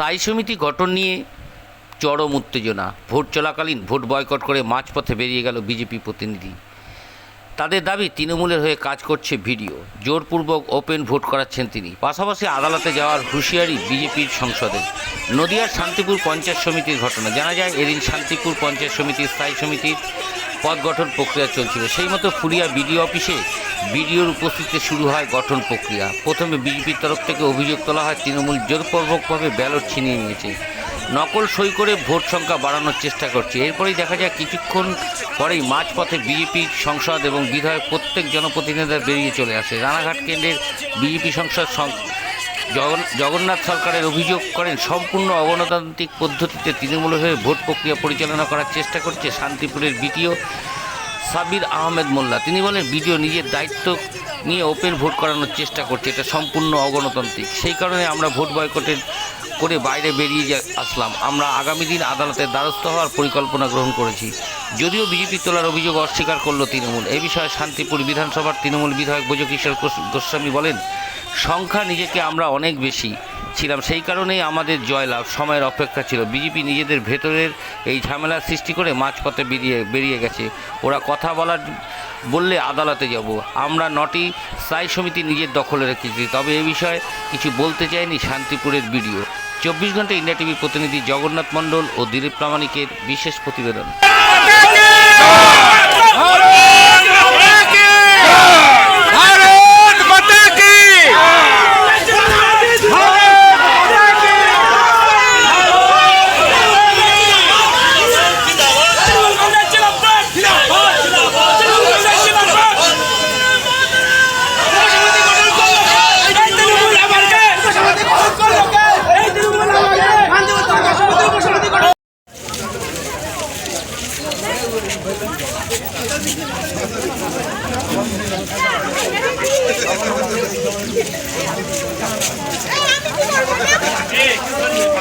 স্থায়ী সমিতি গঠন নিয়ে চরম উত্তেজনা। ভোট চলাকালীন ভোট বয়কট করে মাঝপথে বেরিয়ে গেল বিজেপি প্রতিনিধি। তাদের দাবি, তৃণমূলের হয়ে কাজ করছে ভিডিও। জোরপূর্বক ওপেন ভোট করাচ্ছেন তিনি। পাশাপাশি আদালতে যাওয়ার হুঁশিয়ারি বিজেপির সংসদে নদিয়ার শান্তিপুর পঞ্চায়েত সমিতির ঘটনা। জানা যায়, এদিন শান্তিপুর পঞ্চায়েত সমিতির স্থায়ী সমিতির পদ গঠন প্রক্রিয়া চলছিল। সেই মতো ফুলিয়া বিডিও অফিসে বিডিওর উপস্থিতিতে শুরু হয় গঠন প্রক্রিয়া। প্রথমে বিজেপির তরফ থেকে অভিযোগ তোলা হয়, তৃণমূল জোরপূর্বকভাবে ব্যালট ছিনিয়ে নিয়েছে। নকল সই করে ভোট সংখ্যা বাড়ানোর চেষ্টা করছে। এরপরেই দেখা যায়, কিছুক্ষণ পরেই মাঝপথে বিজেপি সংসদ এবং বিধায়ক প্রত্যেক জনপ্রতিনিধিরা বেরিয়ে চলে আসে। রানাঘাট কেন্দ্রের বিজেপি সংসদ জগন্নাথ সরকারের অভিযোগ করেন, সম্পূর্ণ অগণতান্ত্রিক পদ্ধতিতে তৃণমূলের হয়ে ভোট প্রক্রিয়া পরিচালনা করার চেষ্টা করছে শান্তিপুরের বিটিও সাবির আহমেদ মোল্লা। তিনি বলেন, বিডিও নিজের দায়িত্ব নিয়ে ওপেন ভোট করানোর চেষ্টা করছে, এটা সম্পূর্ণ অগণতান্ত্রিক। সেই কারণে আমরা ভোট বয়কটের করে বাইরে বেরিয়ে যা- আসলাম। আমরা আগামী দিন আদালতের দ্বারস্থ হওয়ার পরিকল্পনা গ্রহণ করেছি। যদিও বিজেপি তোলার অভিযোগ অস্বীকার করল তৃণমূল। এ বিষয়ে শান্তিপুর বিধানসভার তৃণমূল বিধায়ক ব্রজকিশোর গোস- গোস্বামী বলেন সংখ্যা নিজেকে আমরা অনেক বেশি ছিলাম। সেই কারণেই আমাদের জয়লাভ সময়ের অপেক্ষা ছিল। বিজেপি নিজেদের ভেতরের এই ঝামেলার সৃষ্টি করে মাঝপথে বেরিয়ে বেরিয়ে গেছে। ওরা কথা বলার, বললে আদালতে যাব। আমরা নটি স্থায়ী সমিতি নিজের দখলে রেখেছি। তবে এ বিষয়ে কিছু বলতে চায়নি শান্তিপুরের ভিডিও চব্বিশ ঘণ্টা ইন্ডিয়া টিভি প্রতিনিধি জগন্নাথ মণ্ডল ও দিলীপ প্রামাণিকের বিশেষ প্রতিবেদন।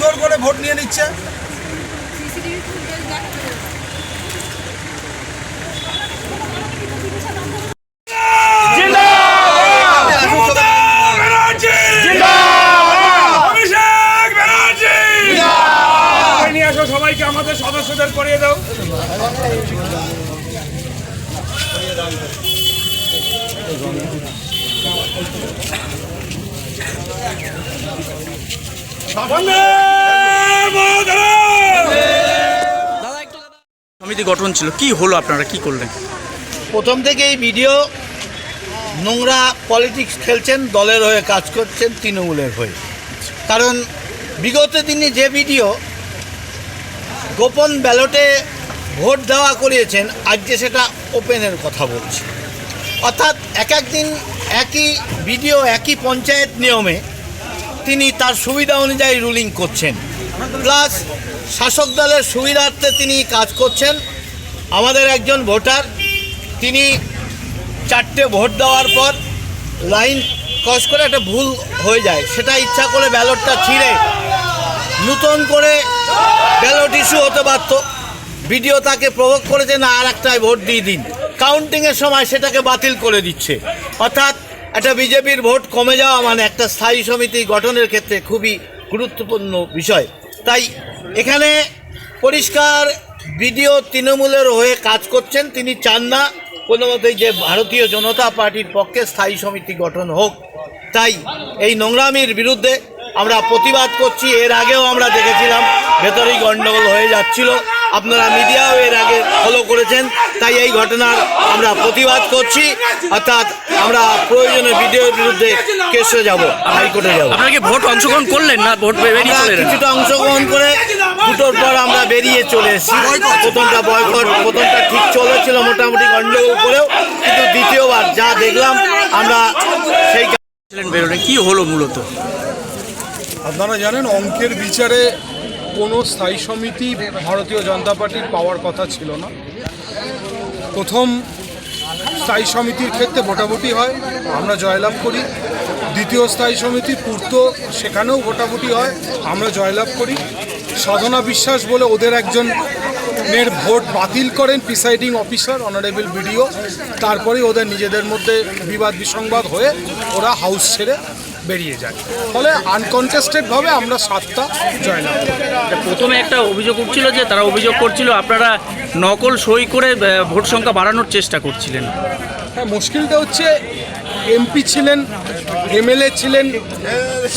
জোর করে ভোট নিয়ে নিচ্ছে সবাইকে আমাদের সদস্যদের করিয়ে দাও! সমিতি গঠন ছিল, কি হলো আপনারা, কি করলেন? প্রথম থেকেই ভিডিও নোংরা পলিটিক্স খেলছেন, দলের হয়ে কাজ করছেন, তৃণমূলের হয়ে। কারণ বিগত দিনে যে ভিডিও গোপন ব্যালটে ভোট দেওয়া করিয়েছেন, আজকে সেটা ওপেনের কথা বলছে। অর্থাৎ এক একদিন একই ভিডিও, একই পঞ্চায়েত নিয়মে তিনি তার সুবিধা অনুযায়ী রুলিং করছেন। প্লাস শাসক দলের সুবিধার্থে তিনি কাজ করছেন। আমাদের একজন ভোটার, তিনি চারটে ভোট দেওয়ার পর লাইন ক্রস করে একটা ভুল হয়ে যায়। সেটা ইচ্ছা করে ব্যালটটা ছিঁড়ে নূতন করে ব্যালট ইস্যু হতে পারত ভিডিও তাকে প্রভোগ করেছে না আর একটাই ভোট দিয়ে দিন। কাউন্টিংয়ের সময় সেটাকে বাতিল করে দিচ্ছে। অর্থাৎ একটা বিজেপির ভোট কমে যাওয়া মানে একটা স্থায়ী সমিতি গঠনের ক্ষেত্রে খুবই গুরুত্বপূর্ণ বিষয়। তাই এখানে পরিষ্কার বিডিও তৃণমূলের হয়ে কাজ করছেন, তিনি চান না কোনো মতেই যে ভারতীয় জনতা পার্টির পক্ষে স্থায়ী সমিতি গঠন হোক। তাই এই নোংরামির বিরুদ্ধে আমরা প্রতিবাদ করছি। এর আগেও আমরা দেখেছিলাম ভেতরেই গণ্ডগোল হয়ে যাচ্ছিল। আপনারা মিডিয়াও এর আগে ফলো করেছেন। তাই এই ঘটনার আমরা প্রতিবাদ করছি। অর্থাৎ আমরা প্রয়োজনে ভিডিওর বিরুদ্ধে কেসে যাব হাইকোর্টে যাব। আপনাকে ভোট অংশগ্রহণ করলেন না? ভোট বেরিয়ে চলে? কিছুটা অংশগ্রহণ করে দুটোর পর আমরা বেরিয়ে চলে এসেছি। প্রথমটা বয়কট প্রথমটা ঠিক চলেছিল মোটামুটি গন্ডগোল করেও কিন্তু দ্বিতীয়বার যা দেখলাম আমরা সেই বেরোলেন কি হলো মূলত? আপনারা জানেন অঙ্কের বিচারে কোনো স্থায়ী সমিতি ভারতীয় জনতা পার্টির পাওয়ার কথা ছিল না। প্রথম স্থায়ী সমিতির ক্ষেত্রে ভোটাভুটি হয়, আমরা জয়লাভ করি। দ্বিতীয় স্থায়ী সমিতি পূর্ত, সেখানেও ভোটাভুটি হয়, আমরা জয়লাভ করি। সাধনা বিশ্বাস বলে ওদের একজন এর ভোট বাতিল করেন প্রিসাইডিং অফিসার অনারেবল বিডিও। তারপরে ওদের নিজেদের মধ্যে বিবাদ বিসংবাদ হয়ে ওরা হাউস ছেড়ে বেরিয়ে যায়। ফলে আনকনটেস্টেডভাবে আমরা সাতটা জয়লাভ প্রথমে একটা অভিযোগ উঠছিল যে তারা অভিযোগ করছিল আপনারা নকল সই করে ভোট সংখ্যা বাড়ানোর চেষ্টা করছিলেন। হ্যাঁ মুশকিলটা হচ্ছে এমপি ছিলেন এমএলএ ছিলেন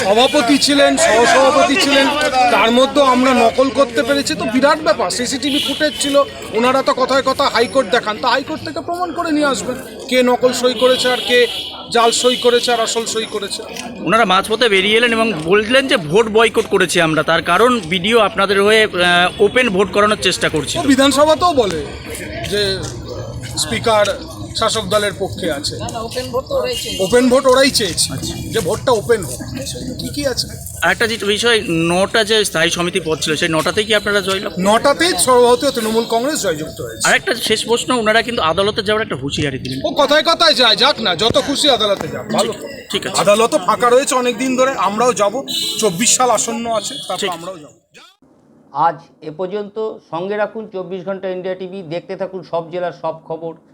সভাপতি ছিলেন সহসভাপতি ছিলেন তার মধ্যেও আমরা নকল করতে পেরেছি। তো বিরাট ব্যাপার সিসিটিভি ফুটেজ ছিল ওনারা তো কথায় কথা হাইকোর্ট দেখান তো হাইকোর্ট থেকে প্রমাণ করে নিয়ে আসবেন কে নকল সই করেছে আর কে জাল সই করেছে আর আসল সই করেছে। ওনারা মাঝপথে বেরিয়ে এলেন এবং বললেন যে ভোট বয়কট করেছি আমরা তার কারণ ভিডিও আপনাদের হয়ে ওপেন ভোট করানোর চেষ্টা করছিল। ও বিধানসভাতেও বলে যে স্পিকার শাসক দলের পক্ষে আছে। ওপেন ভোট ওরাই চেয়েছে। যে ভোটটা ওপেন হোক। কি কি আছে? আরেকটা যে বিষয় নটা যে স্থায়ী সমিতি পদ ছিল সেই নটাতেই কি আপনারা জয়লাভ? নটাতেই সর্বভারতীয় তৃণমূল কংগ্রেস জয়যুক্ত হয়েছে। আরেকটা শেষ প্রশ্ন ওনারা কিন্তু আদালতে যাওয়ার একটা হুঁশিয়ারি দিলেন। ও কথায় কথায় যায় যাক না যত খুশি আদালতে যাক ভালো। ঠিক আছে। আদালতও ফাঁকা রয়েছে অনেক দিন ধরে আমরাও যাব। চব্বিশ সাল আসন্ন আছে তারপর আমরাও যাব। আজ এ পর্যন্ত সঙ্গে রাখুন চব্বিশ ঘণ্টা ইন্ডিয়া টিভি দেখতে থাকুন সব জেলার সব খবর।